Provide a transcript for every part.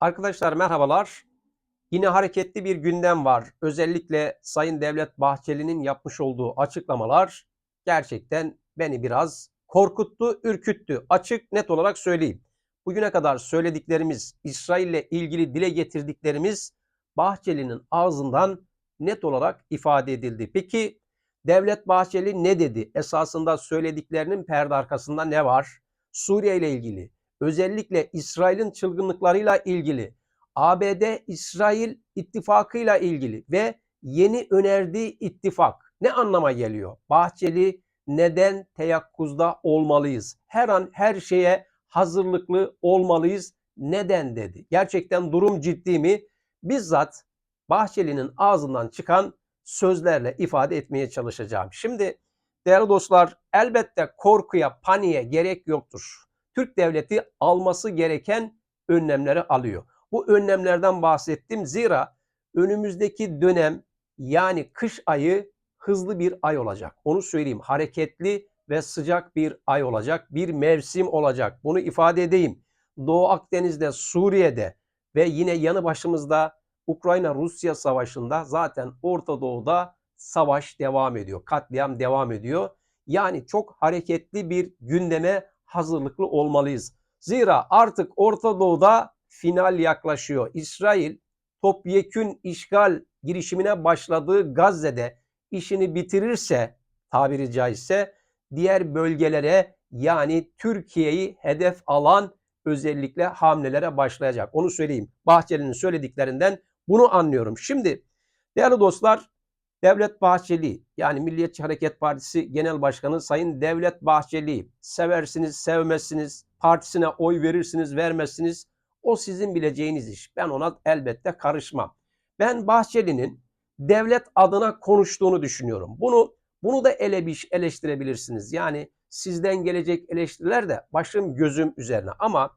Arkadaşlar merhabalar. Yine hareketli bir gündem var. Özellikle Sayın Devlet Bahçeli'nin yapmış olduğu açıklamalar gerçekten beni biraz korkuttu, ürküttü. Açık net olarak söyleyeyim. Bugüne kadar söylediklerimiz, İsrail'le ilgili dile getirdiklerimiz Bahçeli'nin ağzından net olarak ifade edildi. Peki Devlet Bahçeli ne dedi? Esasında söylediklerinin perde arkasında ne var? Suriye ile ilgili, özellikle İsrail'in çılgınlıklarıyla ilgili, ABD-İsrail ittifakıyla ilgili ve yeni önerdiği ittifak ne anlama geliyor? Bahçeli neden teyakkuzda olmalıyız? Her an her şeye hazırlıklı olmalıyız. Neden dedi? Gerçekten durum ciddi mi? Bizzat Bahçeli'nin ağzından çıkan sözlerle ifade etmeye çalışacağım. Şimdi değerli dostlar elbette korkuya, paniğe gerek yoktur. Türk devleti alması gereken önlemleri alıyor. Bu önlemlerden bahsettim. Zira önümüzdeki dönem yani kış ayı hızlı bir ay olacak. Onu söyleyeyim. Hareketli ve sıcak bir ay olacak. Bir mevsim olacak. Bunu ifade edeyim. Doğu Akdeniz'de, Suriye'de ve yine yanı başımızda Ukrayna-Rusya savaşında zaten Orta Doğu'da savaş devam ediyor. Katliam devam ediyor. Yani çok hareketli bir gündeme hazırlıklı olmalıyız. Zira artık Orta Doğu'da final yaklaşıyor. İsrail topyekün işgal girişimine başladığı Gazze'de işini bitirirse tabiri caizse diğer bölgelere yani Türkiye'yi hedef alan özellikle hamlelere başlayacak. Onu söyleyeyim. Bahçeli'nin söylediklerinden bunu anlıyorum. Şimdi değerli dostlar Devlet Bahçeli yani Milliyetçi Hareket Partisi Genel Başkanı Sayın Devlet Bahçeli seversiniz, sevmezsiniz, partisine oy verirsiniz, vermezsiniz. O sizin bileceğiniz iş. Ben ona elbette karışmam. Ben Bahçeli'nin devlet adına konuştuğunu düşünüyorum. Bunu bunu da ele bir eleştirebilirsiniz. Yani sizden gelecek eleştiriler de başım gözüm üzerine. Ama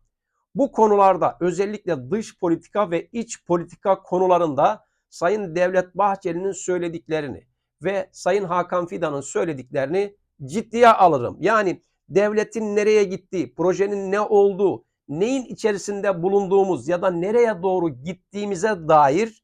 bu konularda özellikle dış politika ve iç politika konularında Sayın Devlet Bahçeli'nin söylediklerini ve Sayın Hakan Fidan'ın söylediklerini ciddiye alırım. Yani devletin nereye gittiği, projenin ne olduğu, neyin içerisinde bulunduğumuz ya da nereye doğru gittiğimize dair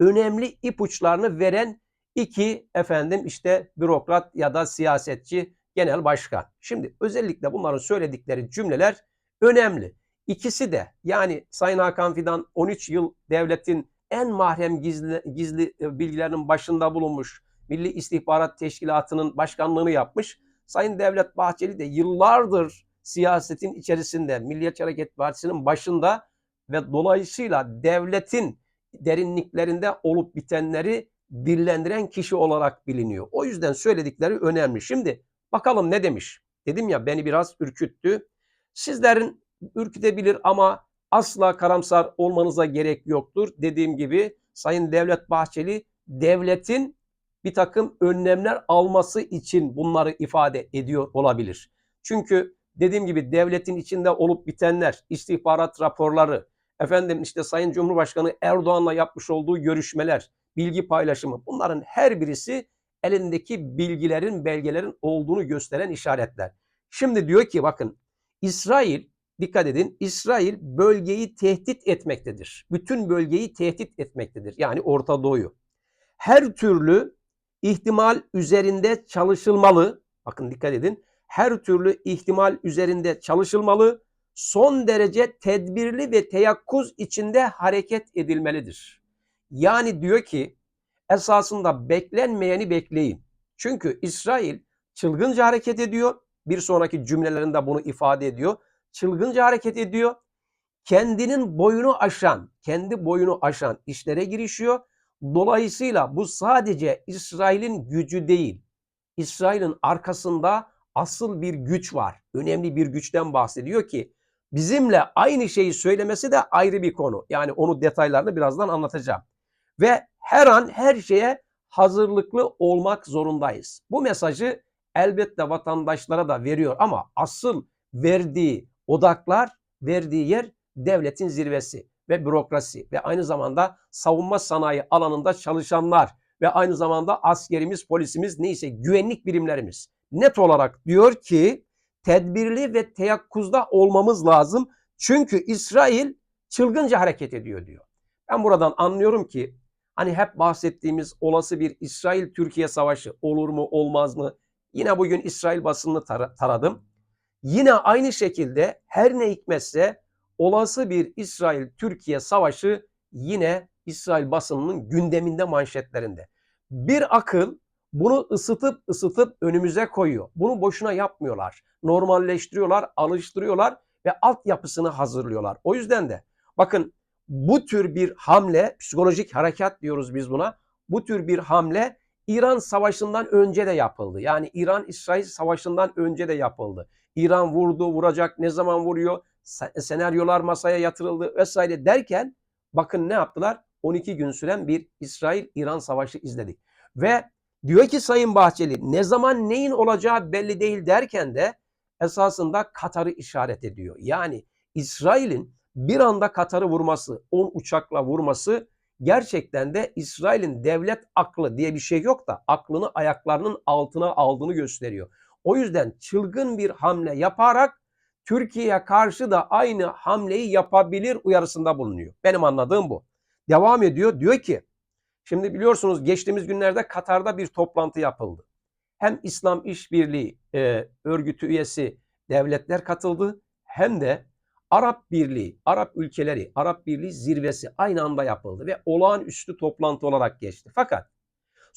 önemli ipuçlarını veren iki efendim işte bürokrat ya da siyasetçi genel başkan. Şimdi özellikle bunların söyledikleri cümleler önemli. İkisi de yani Sayın Hakan Fidan 13 yıl devletin en mahrem gizli, gizli e, bilgilerinin başında bulunmuş. Milli İstihbarat Teşkilatı'nın başkanlığını yapmış. Sayın Devlet Bahçeli de yıllardır siyasetin içerisinde Milliyetçi Hareket Partisi'nin başında ve dolayısıyla devletin derinliklerinde olup bitenleri dillendiren kişi olarak biliniyor. O yüzden söyledikleri önemli. Şimdi bakalım ne demiş? Dedim ya beni biraz ürküttü. Sizlerin ürkütebilir ama asla karamsar olmanıza gerek yoktur. Dediğim gibi Sayın Devlet Bahçeli devletin bir takım önlemler alması için bunları ifade ediyor olabilir. Çünkü dediğim gibi devletin içinde olup bitenler, istihbarat raporları, efendim işte Sayın Cumhurbaşkanı Erdoğan'la yapmış olduğu görüşmeler, bilgi paylaşımı bunların her birisi elindeki bilgilerin, belgelerin olduğunu gösteren işaretler. Şimdi diyor ki bakın İsrail dikkat edin İsrail bölgeyi tehdit etmektedir. Bütün bölgeyi tehdit etmektedir. Yani Orta Doğu'yu. Her türlü ihtimal üzerinde çalışılmalı. Bakın dikkat edin. Her türlü ihtimal üzerinde çalışılmalı. Son derece tedbirli ve teyakkuz içinde hareket edilmelidir. Yani diyor ki esasında beklenmeyeni bekleyin. Çünkü İsrail çılgınca hareket ediyor. Bir sonraki cümlelerinde bunu ifade ediyor çılgınca hareket ediyor. Kendinin boyunu aşan, kendi boyunu aşan işlere girişiyor. Dolayısıyla bu sadece İsrail'in gücü değil. İsrail'in arkasında asıl bir güç var. Önemli bir güçten bahsediyor ki bizimle aynı şeyi söylemesi de ayrı bir konu. Yani onu detaylarını birazdan anlatacağım. Ve her an her şeye hazırlıklı olmak zorundayız. Bu mesajı elbette vatandaşlara da veriyor ama asıl verdiği odaklar verdiği yer devletin zirvesi ve bürokrasi ve aynı zamanda savunma sanayi alanında çalışanlar ve aynı zamanda askerimiz, polisimiz neyse güvenlik birimlerimiz net olarak diyor ki tedbirli ve teyakkuzda olmamız lazım. Çünkü İsrail çılgınca hareket ediyor diyor. Ben buradan anlıyorum ki hani hep bahsettiğimiz olası bir İsrail-Türkiye savaşı olur mu olmaz mı? Yine bugün İsrail basınını tar- taradım. Yine aynı şekilde her ne hikmetse olası bir İsrail-Türkiye savaşı yine İsrail basınının gündeminde manşetlerinde. Bir akıl bunu ısıtıp ısıtıp önümüze koyuyor. Bunu boşuna yapmıyorlar. Normalleştiriyorlar, alıştırıyorlar ve altyapısını hazırlıyorlar. O yüzden de bakın bu tür bir hamle, psikolojik harekat diyoruz biz buna. Bu tür bir hamle İran Savaşı'ndan önce de yapıldı. Yani İran-İsrail Savaşı'ndan önce de yapıldı. İran vurdu, vuracak, ne zaman vuruyor, senaryolar masaya yatırıldı vesaire derken bakın ne yaptılar? 12 gün süren bir İsrail-İran Savaşı izledik. Ve diyor ki Sayın Bahçeli ne zaman neyin olacağı belli değil derken de esasında Katar'ı işaret ediyor. Yani İsrail'in bir anda Katar'ı vurması, 10 uçakla vurması gerçekten de İsrail'in devlet aklı diye bir şey yok da aklını ayaklarının altına aldığını gösteriyor. O yüzden çılgın bir hamle yaparak Türkiye'ye karşı da aynı hamleyi yapabilir uyarısında bulunuyor. Benim anladığım bu. Devam ediyor. Diyor ki şimdi biliyorsunuz geçtiğimiz günlerde Katar'da bir toplantı yapıldı. Hem İslam İşbirliği e, örgütü üyesi devletler katıldı hem de Arap Birliği, Arap ülkeleri, Arap Birliği zirvesi aynı anda yapıldı ve olağanüstü toplantı olarak geçti. Fakat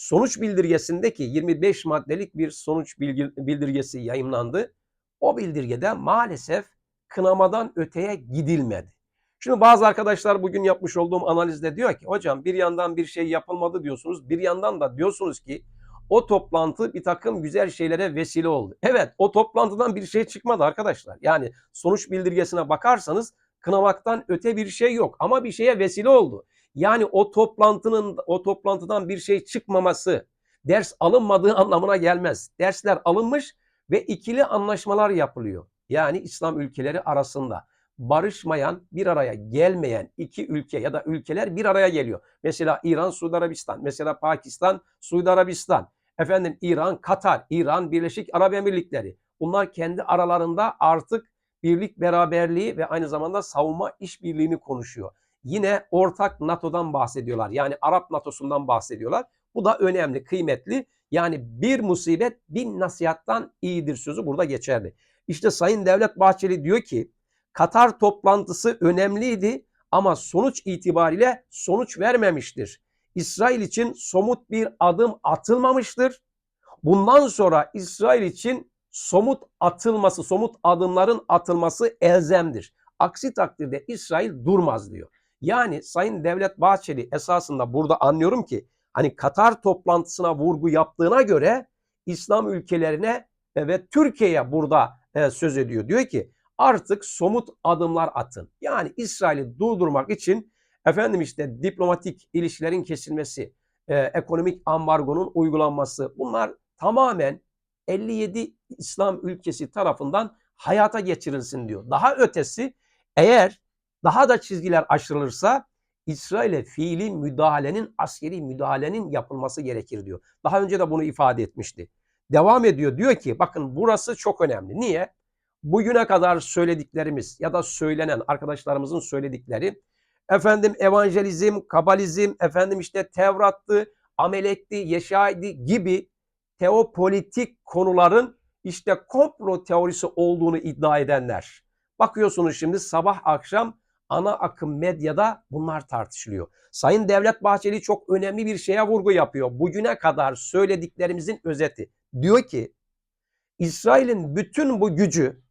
sonuç bildirgesindeki 25 maddelik bir sonuç bildirgesi yayınlandı. O bildirgede maalesef kınamadan öteye gidilmedi. Şimdi bazı arkadaşlar bugün yapmış olduğum analizde diyor ki hocam bir yandan bir şey yapılmadı diyorsunuz. Bir yandan da diyorsunuz ki o toplantı bir takım güzel şeylere vesile oldu. Evet o toplantıdan bir şey çıkmadı arkadaşlar. Yani sonuç bildirgesine bakarsanız kınamaktan öte bir şey yok ama bir şeye vesile oldu. Yani o toplantının o toplantıdan bir şey çıkmaması ders alınmadığı anlamına gelmez. Dersler alınmış ve ikili anlaşmalar yapılıyor. Yani İslam ülkeleri arasında barışmayan, bir araya gelmeyen iki ülke ya da ülkeler bir araya geliyor. Mesela İran, Suudi Arabistan, mesela Pakistan, Suudi Arabistan, efendim İran, Katar, İran, Birleşik Arap Emirlikleri. Bunlar kendi aralarında artık birlik beraberliği ve aynı zamanda savunma işbirliğini konuşuyor. Yine ortak NATO'dan bahsediyorlar. Yani Arap NATO'sundan bahsediyorlar. Bu da önemli, kıymetli. Yani bir musibet bin nasihattan iyidir sözü burada geçerli. İşte Sayın Devlet Bahçeli diyor ki Katar toplantısı önemliydi ama sonuç itibariyle sonuç vermemiştir. İsrail için somut bir adım atılmamıştır. Bundan sonra İsrail için somut atılması, somut adımların atılması elzemdir. Aksi takdirde İsrail durmaz diyor. Yani Sayın Devlet Bahçeli esasında burada anlıyorum ki hani Katar toplantısına vurgu yaptığına göre İslam ülkelerine ve Türkiye'ye burada e, söz ediyor. Diyor ki artık somut adımlar atın. Yani İsrail'i durdurmak için efendim işte diplomatik ilişkilerin kesilmesi, e, ekonomik ambargonun uygulanması bunlar tamamen 57 İslam ülkesi tarafından hayata geçirilsin diyor. Daha ötesi eğer daha da çizgiler aşırılırsa İsrail'e fiili müdahalenin, askeri müdahalenin yapılması gerekir diyor. Daha önce de bunu ifade etmişti. Devam ediyor diyor ki bakın burası çok önemli. Niye? Bugüne kadar söylediklerimiz ya da söylenen arkadaşlarımızın söyledikleri efendim evangelizm, kabalizm, efendim işte Tevrat'tı, Amelek'ti, Yeşay'di gibi teopolitik konuların işte komplo teorisi olduğunu iddia edenler. Bakıyorsunuz şimdi sabah akşam ana akım medyada bunlar tartışılıyor. Sayın Devlet Bahçeli çok önemli bir şeye vurgu yapıyor. Bugüne kadar söylediklerimizin özeti. Diyor ki İsrail'in bütün bu gücü,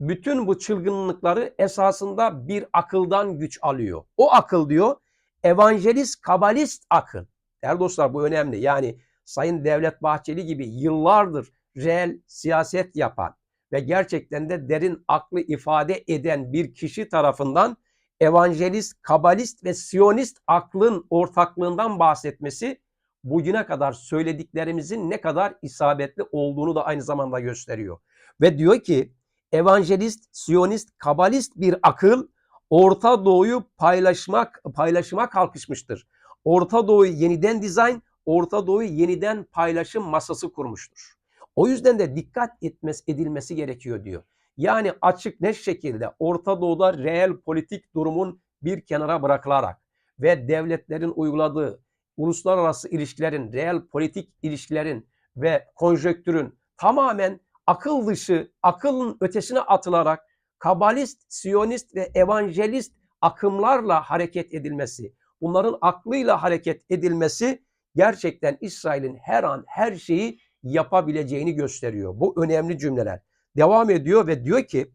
bütün bu çılgınlıkları esasında bir akıldan güç alıyor. O akıl diyor evangelist, kabalist akıl. Değerli dostlar bu önemli. Yani Sayın Devlet Bahçeli gibi yıllardır reel siyaset yapan ve gerçekten de derin aklı ifade eden bir kişi tarafından evangelist, kabalist ve siyonist aklın ortaklığından bahsetmesi bugüne kadar söylediklerimizin ne kadar isabetli olduğunu da aynı zamanda gösteriyor. Ve diyor ki evangelist, siyonist, kabalist bir akıl Orta Doğu'yu paylaşmak paylaşıma kalkışmıştır. Orta Doğu'yu yeniden dizayn, Orta Doğu'yu yeniden paylaşım masası kurmuştur. O yüzden de dikkat etmesi, edilmesi gerekiyor diyor. Yani açık ne şekilde Orta Doğu'da reel politik durumun bir kenara bırakılarak ve devletlerin uyguladığı uluslararası ilişkilerin, reel politik ilişkilerin ve konjöktürün tamamen akıl dışı, akılın ötesine atılarak kabalist, siyonist ve evangelist akımlarla hareket edilmesi, bunların aklıyla hareket edilmesi gerçekten İsrail'in her an her şeyi yapabileceğini gösteriyor. Bu önemli cümleler. Devam ediyor ve diyor ki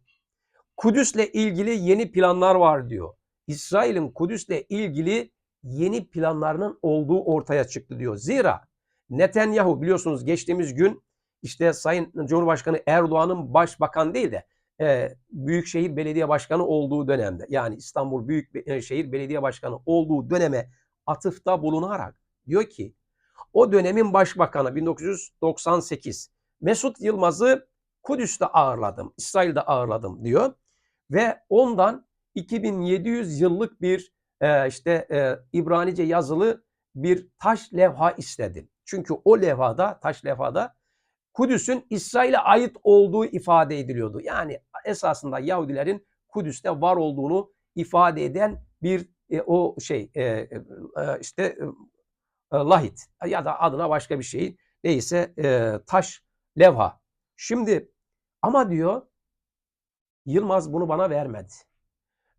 Kudüs'le ilgili yeni planlar var diyor. İsrail'in Kudüs'le ilgili yeni planlarının olduğu ortaya çıktı diyor. Zira Netanyahu biliyorsunuz geçtiğimiz gün işte Sayın Cumhurbaşkanı Erdoğan'ın başbakan değil de e, Büyükşehir Belediye Başkanı olduğu dönemde yani İstanbul Büyükşehir Belediye Başkanı olduğu döneme atıfta bulunarak diyor ki o dönemin başbakanı 1998 Mesut Yılmaz'ı Kudüs'te ağırladım, İsrail'de ağırladım diyor ve ondan 2700 yıllık bir e, işte e, İbranice yazılı bir taş levha istedi. Çünkü o levhada, taş levhada Kudüs'ün İsrail'e ait olduğu ifade ediliyordu. Yani esasında Yahudilerin Kudüs'te var olduğunu ifade eden bir e, o şey e, e, işte e, lahit ya da adına başka bir şey neyse e, taş levha. Şimdi ama diyor Yılmaz bunu bana vermedi.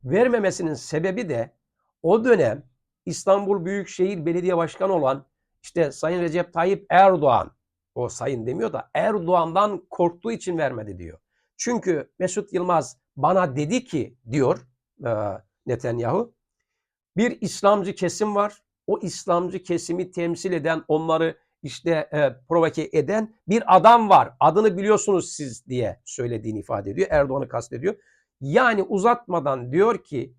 Vermemesinin sebebi de o dönem İstanbul Büyükşehir Belediye Başkanı olan işte Sayın Recep Tayyip Erdoğan o sayın demiyor da Erdoğan'dan korktuğu için vermedi diyor. Çünkü Mesut Yılmaz bana dedi ki diyor e, Netanyahu bir İslamcı kesim var. O İslamcı kesimi temsil eden onları işte e, provoke eden bir adam var. Adını biliyorsunuz siz diye söylediğini ifade ediyor. Erdoğan'ı kastediyor. Yani uzatmadan diyor ki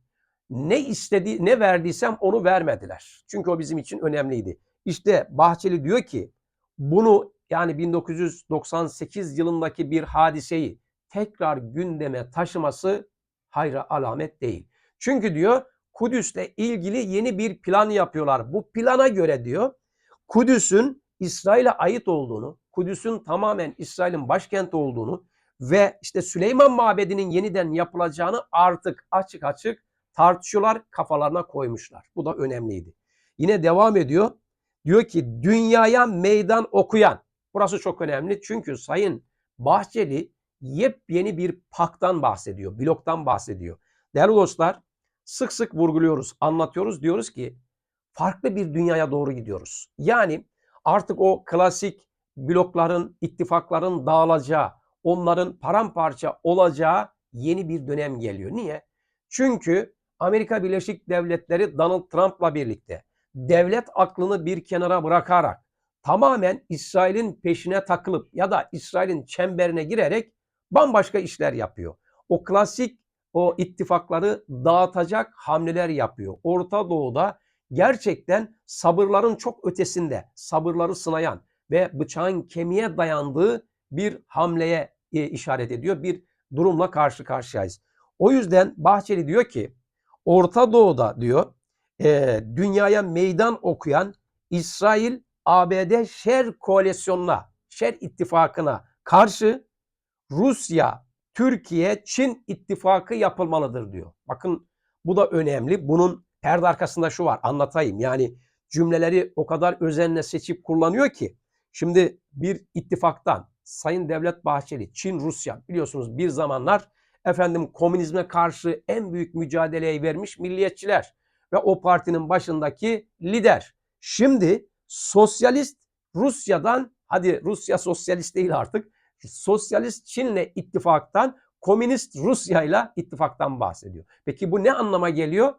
ne istedi ne verdiysem onu vermediler. Çünkü o bizim için önemliydi. İşte Bahçeli diyor ki bunu yani 1998 yılındaki bir hadiseyi tekrar gündeme taşıması hayra alamet değil. Çünkü diyor Kudüs'le ilgili yeni bir plan yapıyorlar. Bu plana göre diyor Kudüs'ün İsrail'e ait olduğunu, Kudüs'ün tamamen İsrail'in başkenti olduğunu ve işte Süleyman Mabedi'nin yeniden yapılacağını artık açık açık tartışıyorlar, kafalarına koymuşlar. Bu da önemliydi. Yine devam ediyor. Diyor ki dünyaya meydan okuyan. Burası çok önemli çünkü Sayın Bahçeli yepyeni bir paktan bahsediyor, bloktan bahsediyor. Değerli dostlar sık sık vurguluyoruz, anlatıyoruz. Diyoruz ki farklı bir dünyaya doğru gidiyoruz. Yani artık o klasik blokların, ittifakların dağılacağı, onların paramparça olacağı yeni bir dönem geliyor. Niye? Çünkü Amerika Birleşik Devletleri Donald Trump'la birlikte devlet aklını bir kenara bırakarak tamamen İsrail'in peşine takılıp ya da İsrail'in çemberine girerek bambaşka işler yapıyor. O klasik o ittifakları dağıtacak hamleler yapıyor. Orta Doğu'da gerçekten sabırların çok ötesinde, sabırları sınayan ve bıçağın kemiğe dayandığı bir hamleye e, işaret ediyor. Bir durumla karşı karşıyayız. O yüzden Bahçeli diyor ki Orta Doğu'da diyor e, dünyaya meydan okuyan İsrail ABD şer koalisyonuna, şer ittifakına karşı Rusya, Türkiye, Çin ittifakı yapılmalıdır diyor. Bakın bu da önemli. Bunun perde arkasında şu var anlatayım. Yani cümleleri o kadar özenle seçip kullanıyor ki. Şimdi bir ittifaktan Sayın Devlet Bahçeli, Çin, Rusya biliyorsunuz bir zamanlar efendim komünizme karşı en büyük mücadeleyi vermiş milliyetçiler ve o partinin başındaki lider. Şimdi sosyalist Rusya'dan hadi Rusya sosyalist değil artık sosyalist Çin'le ittifaktan komünist Rusya'yla ittifaktan bahsediyor. Peki bu ne anlama geliyor?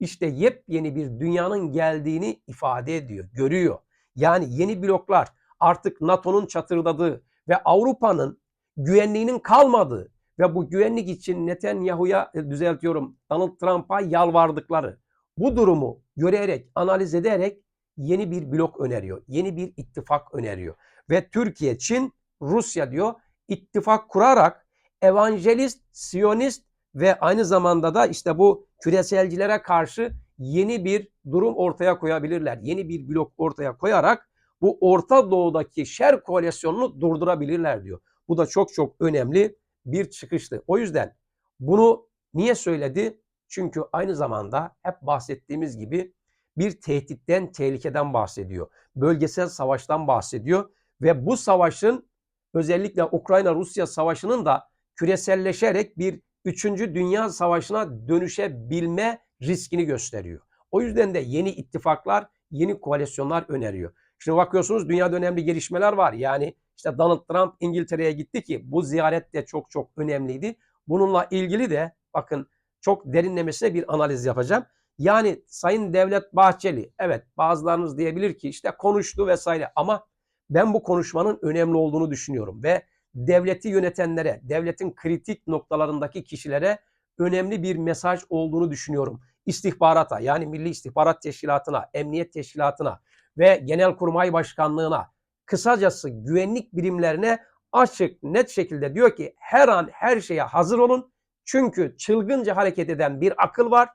İşte yepyeni bir dünyanın geldiğini ifade ediyor, görüyor. Yani yeni bloklar artık NATO'nun çatırdadığı ve Avrupa'nın güvenliğinin kalmadığı ve bu güvenlik için Netanyahu'ya e, düzeltiyorum Donald Trump'a yalvardıkları bu durumu görerek, analiz ederek yeni bir blok öneriyor. Yeni bir ittifak öneriyor. Ve Türkiye, Çin, Rusya diyor ittifak kurarak evangelist, siyonist ve aynı zamanda da işte bu küreselcilere karşı yeni bir durum ortaya koyabilirler. Yeni bir blok ortaya koyarak bu Orta Doğu'daki şer koalisyonunu durdurabilirler diyor. Bu da çok çok önemli bir çıkıştı. O yüzden bunu niye söyledi? Çünkü aynı zamanda hep bahsettiğimiz gibi bir tehditten, tehlikeden bahsediyor. Bölgesel savaştan bahsediyor ve bu savaşın özellikle Ukrayna-Rusya savaşının da küreselleşerek bir 3. Dünya Savaşı'na dönüşebilme riskini gösteriyor. O yüzden de yeni ittifaklar, yeni koalisyonlar öneriyor. Şimdi bakıyorsunuz dünyada önemli gelişmeler var. Yani işte Donald Trump İngiltere'ye gitti ki bu ziyaret de çok çok önemliydi. Bununla ilgili de bakın çok derinlemesine bir analiz yapacağım. Yani Sayın Devlet Bahçeli evet bazılarınız diyebilir ki işte konuştu vesaire ama ben bu konuşmanın önemli olduğunu düşünüyorum ve devleti yönetenlere, devletin kritik noktalarındaki kişilere önemli bir mesaj olduğunu düşünüyorum. İstihbarata yani Milli İstihbarat Teşkilatı'na, Emniyet Teşkilatı'na ve Genelkurmay Başkanlığı'na kısacası güvenlik birimlerine açık net şekilde diyor ki her an her şeye hazır olun. Çünkü çılgınca hareket eden bir akıl var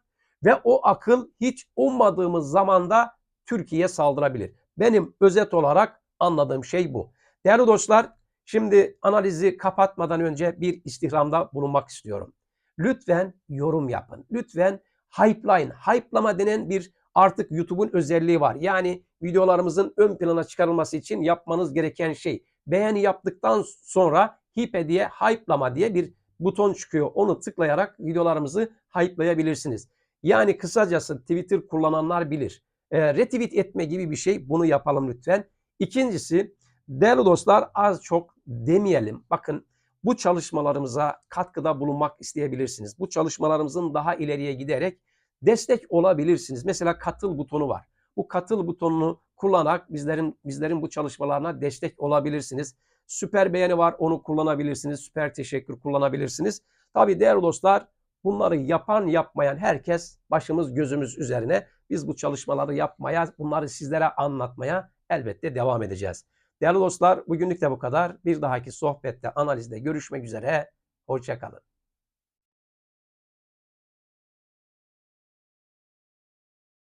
ve o akıl hiç ummadığımız zamanda Türkiye'ye saldırabilir. Benim özet olarak anladığım şey bu. Değerli dostlar şimdi analizi kapatmadan önce bir istihramda bulunmak istiyorum. Lütfen yorum yapın. Lütfen hypeline, hype'lama denen bir artık YouTube'un özelliği var. Yani videolarımızın ön plana çıkarılması için yapmanız gereken şey beğeni yaptıktan sonra hipe diye hype'lama diye bir buton çıkıyor. Onu tıklayarak videolarımızı hype'layabilirsiniz. Yani kısacası Twitter kullananlar bilir. E, retweet etme gibi bir şey bunu yapalım lütfen. İkincisi değerli dostlar az çok demeyelim. Bakın bu çalışmalarımıza katkıda bulunmak isteyebilirsiniz. Bu çalışmalarımızın daha ileriye giderek destek olabilirsiniz. Mesela katıl butonu var. Bu katıl butonunu kullanarak bizlerin bizlerin bu çalışmalarına destek olabilirsiniz. Süper beğeni var onu kullanabilirsiniz. Süper teşekkür kullanabilirsiniz. Tabii değerli dostlar bunları yapan yapmayan herkes başımız gözümüz üzerine. Biz bu çalışmaları yapmaya, bunları sizlere anlatmaya elbette devam edeceğiz. Değerli dostlar bugünlük de bu kadar. Bir dahaki sohbette, analizde görüşmek üzere. Hoşçakalın.